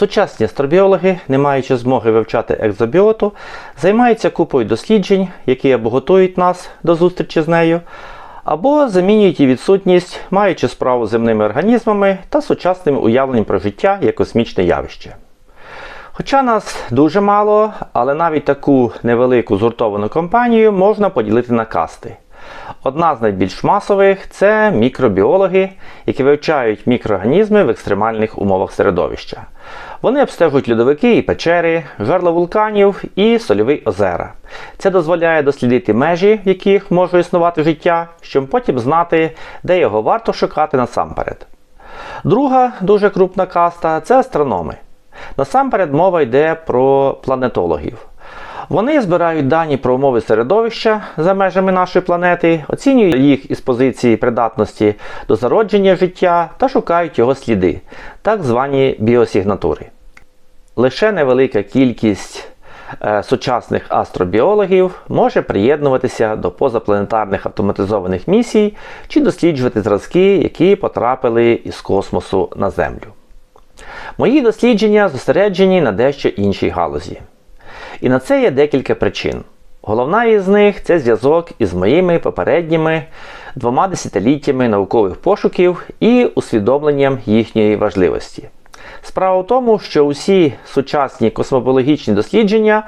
Сучасні астробіологи, не маючи змоги вивчати екзобіоту, займаються купою досліджень, які або готують нас до зустрічі з нею, або замінюють її відсутність, маючи справу з земними організмами та сучасним уявленням про життя як космічне явище. Хоча нас дуже мало, але навіть таку невелику згуртовану компанію можна поділити на касти. Одна з найбільш масових це мікробіологи, які вивчають мікроорганізми в екстремальних умовах середовища. Вони обстежують льодовики і печери, жерла вулканів і сольові озера. Це дозволяє дослідити межі, в яких може існувати життя, щоб потім знати, де його варто шукати насамперед. Друга дуже крупна каста це астрономи. Насамперед мова йде про планетологів. Вони збирають дані про умови середовища за межами нашої планети, оцінюють їх із позиції придатності до зародження життя та шукають його сліди, так звані біосігнатури. Лише невелика кількість е, сучасних астробіологів може приєднуватися до позапланетарних автоматизованих місій чи досліджувати зразки, які потрапили із космосу на Землю. Мої дослідження зосереджені на дещо іншій галузі. І на це є декілька причин. Головна із них це зв'язок із моїми попередніми двома десятиліттями наукових пошуків і усвідомленням їхньої важливості. Справа в тому, що усі сучасні космобіологічні дослідження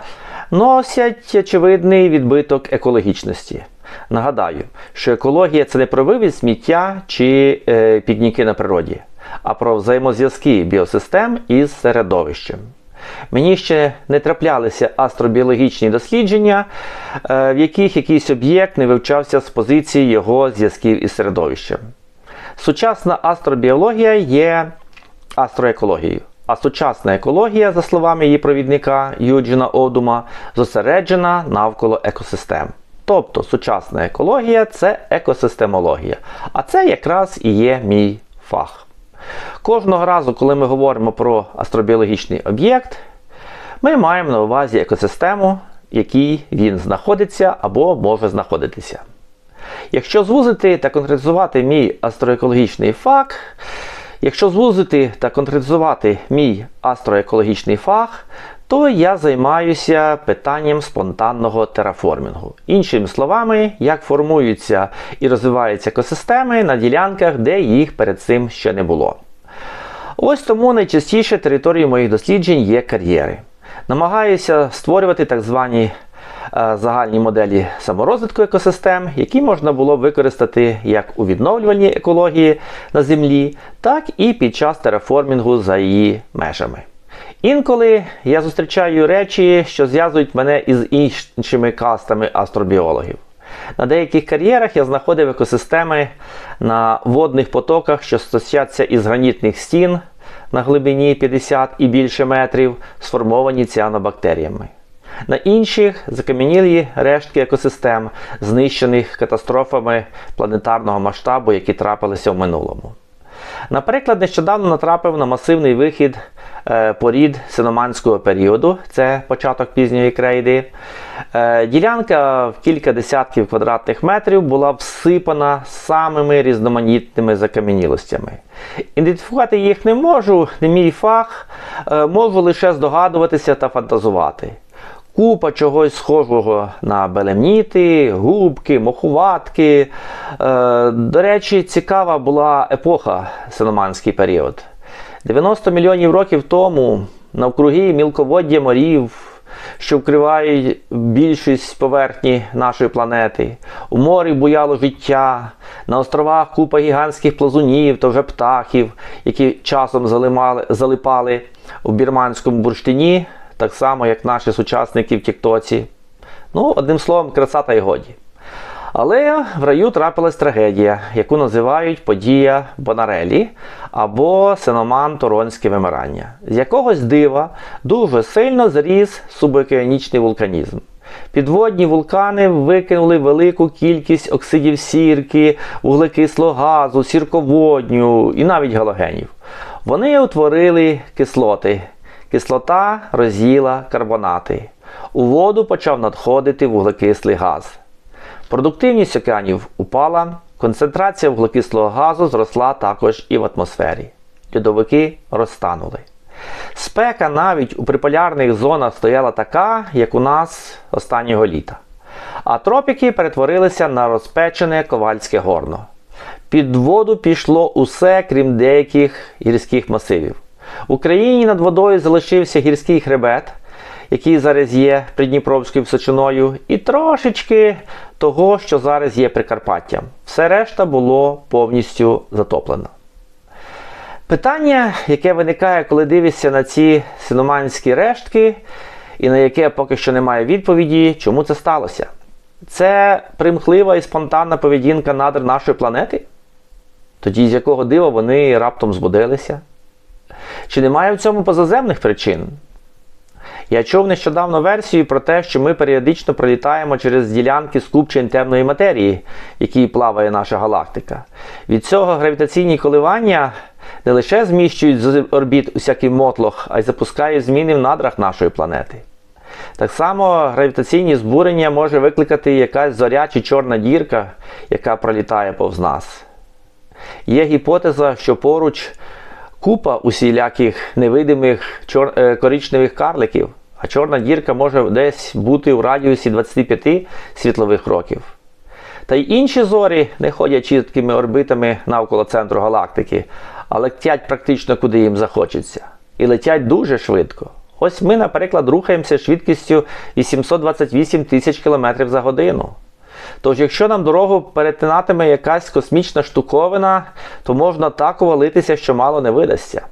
носять очевидний відбиток екологічності. Нагадаю, що екологія це не про вивіз сміття чи е, пікніки на природі, а про взаємозв'язки біосистем із середовищем. Мені ще не траплялися астробіологічні дослідження, е, в яких якийсь об'єкт не вивчався з позиції його зв'язків із середовищем. Сучасна астробіологія є астроекологією. А сучасна екологія, за словами її провідника Юджина Одума, зосереджена навколо екосистем. Тобто сучасна екологія це екосистемологія. А це якраз і є мій фах. Кожного разу, коли ми говоримо про астробіологічний об'єкт, ми маємо на увазі екосистему, в якій він знаходиться або може знаходитися. Якщо звузити та конкретизувати мій астроекологічний фах, якщо звузити та конкретизувати мій астроекологічний фах, то я займаюся питанням спонтанного тераформінгу. Іншими словами, як формуються і розвиваються екосистеми на ділянках, де їх перед цим ще не було. Ось тому найчастіше територією моїх досліджень є кар'єри. Намагаюся створювати так звані е, загальні моделі саморозвитку екосистем, які можна було використати як у відновлювальній екології на Землі, так і під час тераформінгу за її межами. Інколи я зустрічаю речі, що зв'язують мене із іншими кастами астробіологів. На деяких кар'єрах я знаходив екосистеми на водних потоках, що стосяться із гранітних стін на глибині 50 і більше метрів, сформовані ціанобактеріями. На інших закам'янілі рештки екосистем, знищених катастрофами планетарного масштабу, які трапилися в минулому. Наприклад, нещодавно натрапив на масивний вихід е, порід синоманського періоду, це початок пізньої крейди. Е, ділянка в кілька десятків квадратних метрів була всипана самими різноманітними закам'янілостями. Ідентифікувати їх не можу, не мій фах, е, можу лише здогадуватися та фантазувати. Купа чогось схожого на белемніти, губки, мохуватки. Е, До речі, цікава була епоха синоманський період. 90 мільйонів років тому навкруги мілководдя морів, що вкривають більшість поверхні нашої планети. У морі буяло життя, на островах купа гігантських плазунів та вже птахів, які часом залимали, залипали у бірманському бурштині так само, як наші сучасники в Тіктоці. Ну, одним словом, краса та й годі. Але в раю трапилась трагедія, яку називають подія Бонарелі або синоман Торонське вимирання. З якогось дива дуже сильно зріс субокеанічний вулканізм. Підводні вулкани викинули велику кількість оксидів сірки, вуглекислого газу, сірководню і навіть галогенів. Вони утворили кислоти, Кислота роз'їла карбонати. У воду почав надходити вуглекислий газ. Продуктивність океанів упала, концентрація вуглекислого газу зросла також і в атмосфері. Льодовики розтанули. Спека навіть у приполярних зонах стояла така, як у нас останнього літа. А тропіки перетворилися на розпечене ковальське горно. Під воду пішло усе, крім деяких гірських масивів. Україні над водою залишився гірський хребет, який зараз є Придніпровською височиною, і трошечки того, що зараз є Прикарпаттям. Все решта було повністю затоплено. Питання, яке виникає, коли дивишся на ці синоманські рештки, і на яке поки що немає відповіді, чому це сталося? Це примхлива і спонтанна поведінка надр нашої планети? Тоді з якого дива вони раптом збудилися? Чи немає в цьому позаземних причин? Я чув нещодавно версію про те, що ми періодично пролітаємо через ділянки скупчень темної матерії, якій плаває наша галактика. Від цього гравітаційні коливання не лише зміщують з орбіт усякий мотлох, а й запускають зміни в надрах нашої планети. Так само гравітаційні збурення може викликати якась зоря чи чорна дірка, яка пролітає повз нас. Є гіпотеза, що поруч купа усіляких невидимих чор... е, коричневих карликів, а чорна дірка може десь бути в радіусі 25 світлових років. Та й інші зорі не ходять чіткими орбитами навколо центру галактики, а летять практично куди їм захочеться. І летять дуже швидко. Ось ми, наприклад, рухаємося швидкістю 828 тисяч км за годину. Тож, якщо нам дорогу перетинатиме якась космічна штуковина, то можна так увалитися, що мало не видасться.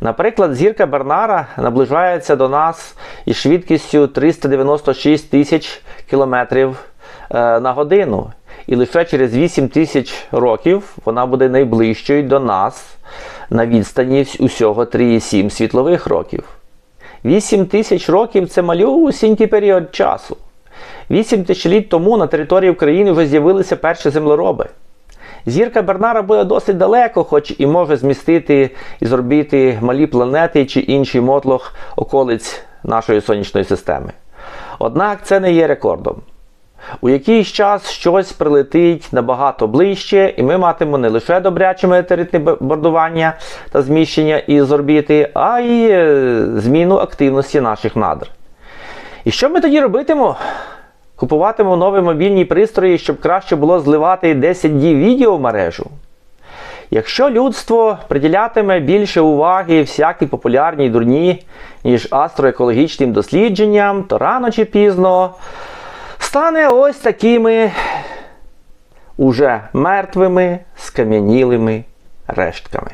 Наприклад, зірка Бернара наближається до нас із швидкістю 396 тисяч км на годину. І лише через 8 тисяч років вона буде найближчою до нас на відстані усього 3,7 світлових років. 8 тисяч років це малюсінький період часу. Вісім тисячоліть тому на території України вже з'явилися перші землероби. Зірка Бернара буде досить далеко, хоч і може змістити із орбіти малі планети чи інший мотлох околиць нашої сонячної системи. Однак це не є рекордом. У якийсь час щось прилетить набагато ближче, і ми матимемо не лише добряче метеоритне бомбардування та зміщення із орбіти, а й е, зміну активності наших надр. І що ми тоді робитимо? Купуватимемо нові мобільні пристрої, щоб краще було зливати 10 днів відео в мережу. Якщо людство приділятиме більше уваги всякій популярній дурні, ніж астроекологічним дослідженням, то рано чи пізно стане ось такими уже мертвими скам'янілими рештками.